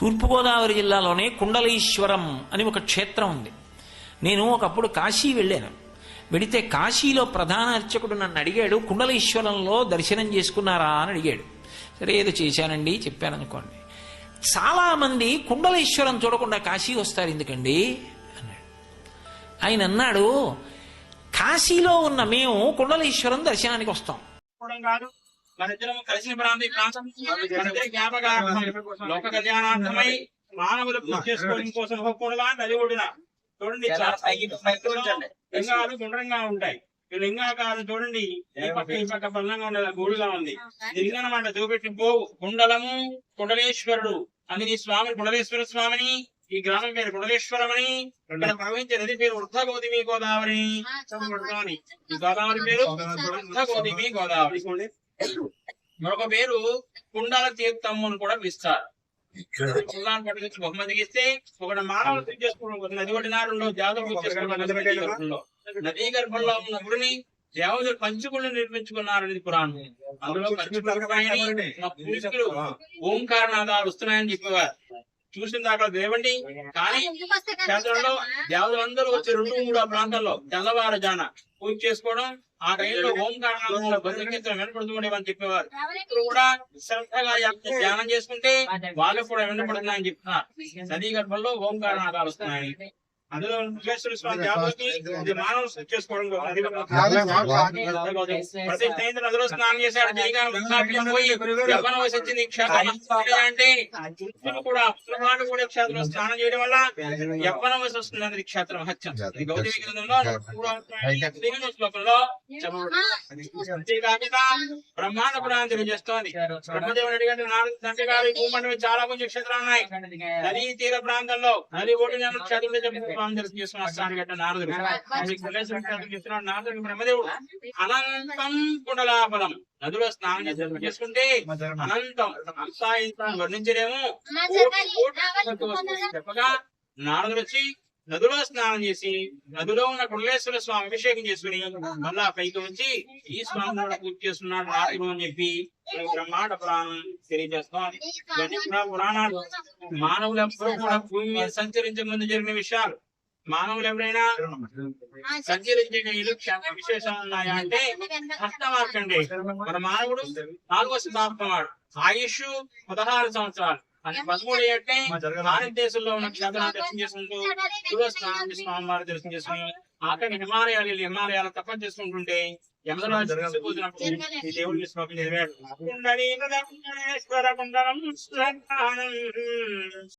తూర్పుగోదావరి జిల్లాలోనే కుండలీశ్వరం అని ఒక క్షేత్రం ఉంది. నేను ఒకప్పుడు కాశీ వెళ్ళాను. వెడితే కాశీలో ప్రధాన అర్చకుడు నన్ను అడిగాడు కుండలీశ్వరంలో దర్శనం చేసుకున్నారా? అని అడిగాడు. సరే ఏదో చేశానండి చెప్పాను అనుకోండి. చాలామంది కుండలీశ్వరం చూడకుండా కాశీ వస్తారు ఎందుకండి? అన్నాడు. ఆయన అన్నాడు కాశీలో ఉన్న మేము కుండలీశ్వరం దర్శనానికి వస్తాం. కాదు మన ఇద్దరం కలిసిన ప్రాంతం ప్రాంతం మనిద్దరి జ్ఞాపకార్థం. లోక కళ్యాణార్థమై మానవులు పూజ చేసుకోవడం కోసం ఒప్పుకోవడం నది ఒడిన చూడండి లింగాలు గుండ్రంగా ఉంటాయి. ఈ లింగాకారం చూడండి ఈ పక్క ఈ పక్క బలంగా ఉండేది గూడుగా ఉంది. లింగనమాట చూపెట్టి పోవు కుండలము కుండలేశ్వరుడు. అందుని స్వామి కుండలేశ్వర స్వామిని ఈ గ్రామం పేరు కుండలేశ్వరమని ఇక్కడ ప్రవహించే నది పేరు వృద్ధ గోధుమి గోదావరి. గోదావరి పేరు వృద్ధ గోధుమి గోదావరి. మరొక పేరు కుండాల తీర్థం అని కూడా పిలుస్తారు. కుండాలను పట్టుకొచ్చి బహుమతికి ఇస్తే ఒకటి పూజ కోసం నది పూజ చేసుకోవడం కోసం నదీ గర్భంలో ఉన్న గుడిని దేవతలు పంచుకుని నిర్మించుకున్నారనేది పురాణం. అందులో పంచుకుని మా పూజకులు ఓంకారనాదాలు వస్తున్నాయని చెప్పేవారు. చూసిన దాకా దేవండి కానీ క్షేత్రంలో దేవతలందరూ వచ్చి రెండు మూడు ప్రాంతాల్లో తెల్లవారుజాన పూజ చేసుకోవడం ఆ టైంలో ఓంకారణంలో బహిరంగీతం వినపడుతుండేవని చెప్పేవారు. ఇప్పుడు కూడా శ్రద్ధగా ధ్యానం చేసుకుంటే వాళ్ళకు కూడా వినపడుతున్నాయని చెప్తున్నారు నదీ గర్భంలో ఓంకారణాలు వస్తున్నాయి. అందులో స్వామి చేసుకోవడం ప్రతి స్నానం చేశాడు జయగాను వృద్ధాప్యం పోయి యవ్వన వయసు వచ్చింది క్షేత్రం అంటే కూడా పిల్లవాడు కూడా క్షేత్రంలో స్నానం చేయడం వల్ల యవ్వన వయసు వస్తుంది అనేది క్షేత్రం. మహత్యం ఇది గౌతమి గ్రంథంలో శ్లోకంలో. అంతేకాకుండా బ్రహ్మాండ పురాణం తెలియజేస్తోంది. బ్రహ్మదేవుని అడిగారు నాలుగు తండ్రి గారు భూమండలం చాలా కొంచెం క్షేత్రాలు ఉన్నాయి. నదీ తీర ప్రాంతంలో నది ఓడిన క్షేత్రంలో దర్శనం చేసుకున్న స్థానం గట్ట నారదుడు. చేస్తున్నాడు నారదుడు బ్రహ్మదేవుడు. అనంతం కుండలాపలం నదిలో స్నానం చేసి- చేసుకుంటే అనంతం. అంతా ఇంత వర్ణించలేము. చెప్పగా నారదుడు వచ్చి నదిలో స్నానం చేసి నదిలో ఉన్న కుండలేశ్వర స్వామి అభిషేకం చేసుకుని మళ్ళా పైకి వచ్చి ఈ స్వామి కూడా పూజ చేస్తున్నాడు నారదుడు అని చెప్పి బ్రహ్మాండ పురాణం తెలియజేస్తాం. ఇవన్నీ పురాణాలు. మానవులు ఎప్పుడూ కూడా భూమి మీద సంచరించే ముందు జరిగిన విషయాలు. మానవులు ఎవరైనా సంచరించే ఇల్లు క్షేత్ర విశేషాలు ఉన్నాయా అంటే హస్తమార్కండే మన మానవుడు నాలుగో శతాబ్దం ఆయుష్ పదహారు సంవత్సరాలు. అని పదమూడు అంటే భారతదేశంలో ఉన్న క్షేత్రాన్ని దర్శనం చేసుకుంటూ సూర్య స్నానం స్వామి వారి దర్శనం చేసుకుని ఆఖరి హిమాలయాలు హిమాలయాలు తప్పని చేసుకుంటుంటే యమరాజు తీసుకుపోతున్నప్పుడు ఈ దేవుడిని శ్లోకం చదివాడు